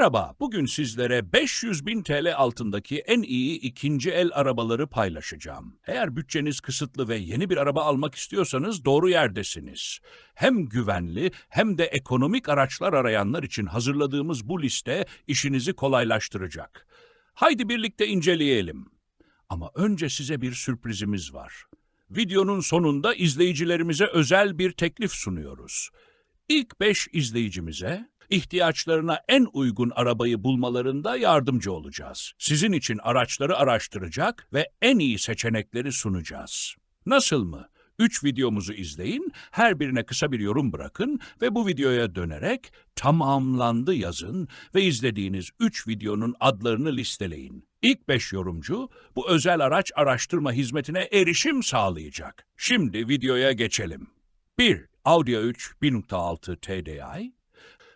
Merhaba, bugün sizlere 500 bin TL altındaki en iyi ikinci el arabaları paylaşacağım. Eğer bütçeniz kısıtlı ve yeni bir araba almak istiyorsanız doğru yerdesiniz. Hem güvenli hem de ekonomik araçlar arayanlar için hazırladığımız bu liste işinizi kolaylaştıracak. Haydi birlikte inceleyelim. Ama önce size bir sürprizimiz var. Videonun sonunda izleyicilerimize özel bir teklif sunuyoruz. İlk 5 izleyicimize ihtiyaçlarına en uygun arabayı bulmalarında yardımcı olacağız. Sizin için araçları araştıracak ve en iyi seçenekleri sunacağız. Nasıl mı? 3 videomuzu izleyin, her birine kısa bir yorum bırakın ve bu videoya dönerek tamamlandı yazın ve izlediğiniz 3 videonun adlarını listeleyin. İlk 5 yorumcu bu özel araç araştırma hizmetine erişim sağlayacak. Şimdi videoya geçelim. 1. Audi A3 1.6 TDI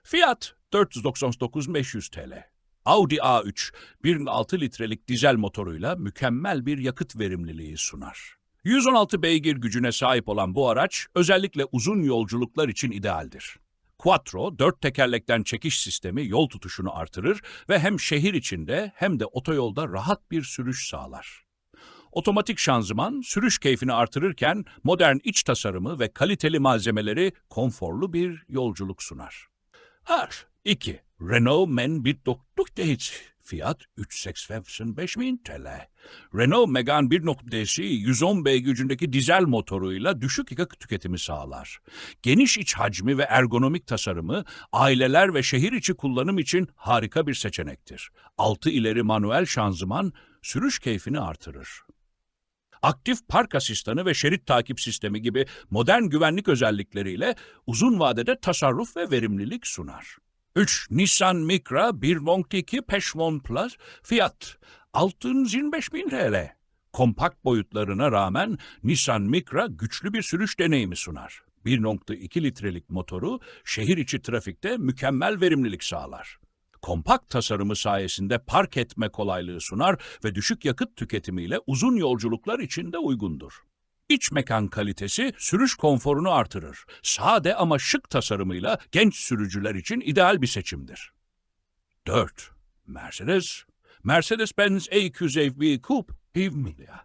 Fiyat 499.500 TL. Audi A3 1.6 litrelik dizel motoruyla mükemmel bir yakıt verimliliği sunar. 116 beygir gücüne sahip olan bu araç özellikle uzun yolculuklar için idealdir. Quattro, dört tekerlekten çekiş sistemi yol tutuşunu artırır ve hem şehir içinde hem de otoyolda rahat bir sürüş sağlar. Otomatik şanzıman sürüş keyfini artırırken modern iç tasarımı ve kaliteli malzemeleri konforlu bir yolculuk sunar. Har 2. Renault Men 1.9 Fiyat 385 bin TL. Renault Megane 1.5'i 110 beygir gücündeki dizel motoruyla düşük yakıt tüketimi sağlar. Geniş iç hacmi ve ergonomik tasarımı aileler ve şehir içi kullanım için harika bir seçenektir. 6 ileri manuel şanzıman sürüş keyfini artırır aktif park asistanı ve şerit takip sistemi gibi modern güvenlik özellikleriyle uzun vadede tasarruf ve verimlilik sunar. 3. Nissan Micra 1.2 Peşmon Plus fiyat 625 bin TL. Kompakt boyutlarına rağmen Nissan Micra güçlü bir sürüş deneyimi sunar. 1.2 litrelik motoru şehir içi trafikte mükemmel verimlilik sağlar kompakt tasarımı sayesinde park etme kolaylığı sunar ve düşük yakıt tüketimiyle uzun yolculuklar için de uygundur. İç mekan kalitesi sürüş konforunu artırır. Sade ama şık tasarımıyla genç sürücüler için ideal bir seçimdir. 4. Mercedes Mercedes-Benz E200 Coupe Hivmilia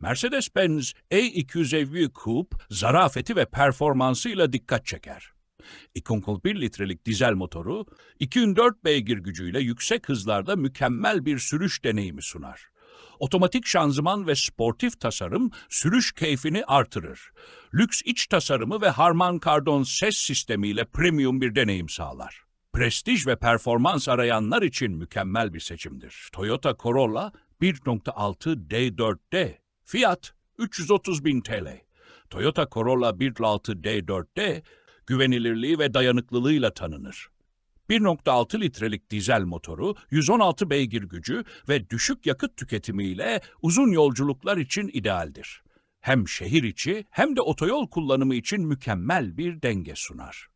Mercedes-Benz E200 Coupe zarafeti ve performansıyla dikkat çeker. 2,1 litrelik dizel motoru 204 beygir gücüyle yüksek hızlarda mükemmel bir sürüş deneyimi sunar. Otomatik şanzıman ve sportif tasarım sürüş keyfini artırır. Lüks iç tasarımı ve Harman Kardon ses sistemiyle premium bir deneyim sağlar. Prestij ve performans arayanlar için mükemmel bir seçimdir. Toyota Corolla 1.6 D4D. Fiyat 330 bin TL. Toyota Corolla 1.6 D4D güvenilirliği ve dayanıklılığıyla tanınır. 1.6 litrelik dizel motoru, 116 beygir gücü ve düşük yakıt tüketimiyle uzun yolculuklar için idealdir. Hem şehir içi hem de otoyol kullanımı için mükemmel bir denge sunar.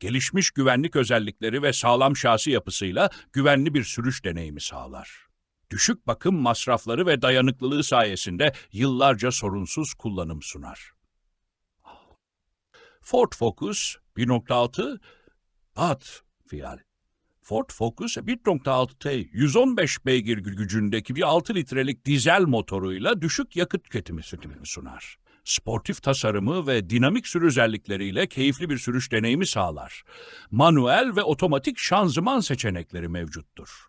Gelişmiş güvenlik özellikleri ve sağlam şasi yapısıyla güvenli bir sürüş deneyimi sağlar. Düşük bakım masrafları ve dayanıklılığı sayesinde yıllarca sorunsuz kullanım sunar. Ford Focus 1.6 at fiyal. Ford Focus 1.6T 115 beygir gücündeki bir 6 litrelik dizel motoruyla düşük yakıt tüketimi sunar. Sportif tasarımı ve dinamik sürü özellikleriyle keyifli bir sürüş deneyimi sağlar. Manuel ve otomatik şanzıman seçenekleri mevcuttur.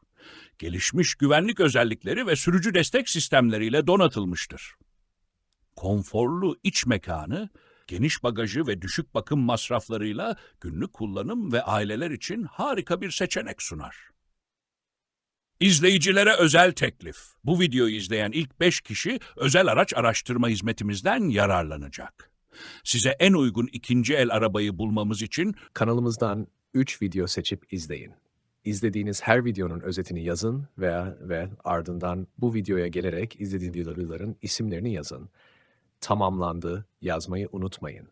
Gelişmiş güvenlik özellikleri ve sürücü destek sistemleriyle donatılmıştır. Konforlu iç mekanı, geniş bagajı ve düşük bakım masraflarıyla günlük kullanım ve aileler için harika bir seçenek sunar. İzleyicilere özel teklif. Bu videoyu izleyen ilk 5 kişi özel araç araştırma hizmetimizden yararlanacak. Size en uygun ikinci el arabayı bulmamız için Kanalımızdan 3 video seçip izleyin. İzlediğiniz her videonun özetini yazın veya ve ardından bu videoya gelerek izlediğiniz videoların isimlerini yazın tamamlandı yazmayı unutmayın.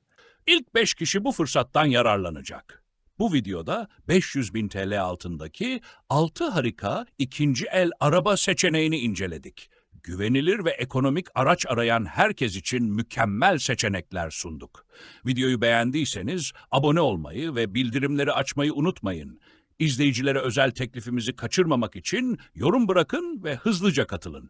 İlk 5 kişi bu fırsattan yararlanacak. Bu videoda 500 bin TL altındaki 6 harika ikinci el araba seçeneğini inceledik. Güvenilir ve ekonomik araç arayan herkes için mükemmel seçenekler sunduk. Videoyu beğendiyseniz abone olmayı ve bildirimleri açmayı unutmayın. İzleyicilere özel teklifimizi kaçırmamak için yorum bırakın ve hızlıca katılın.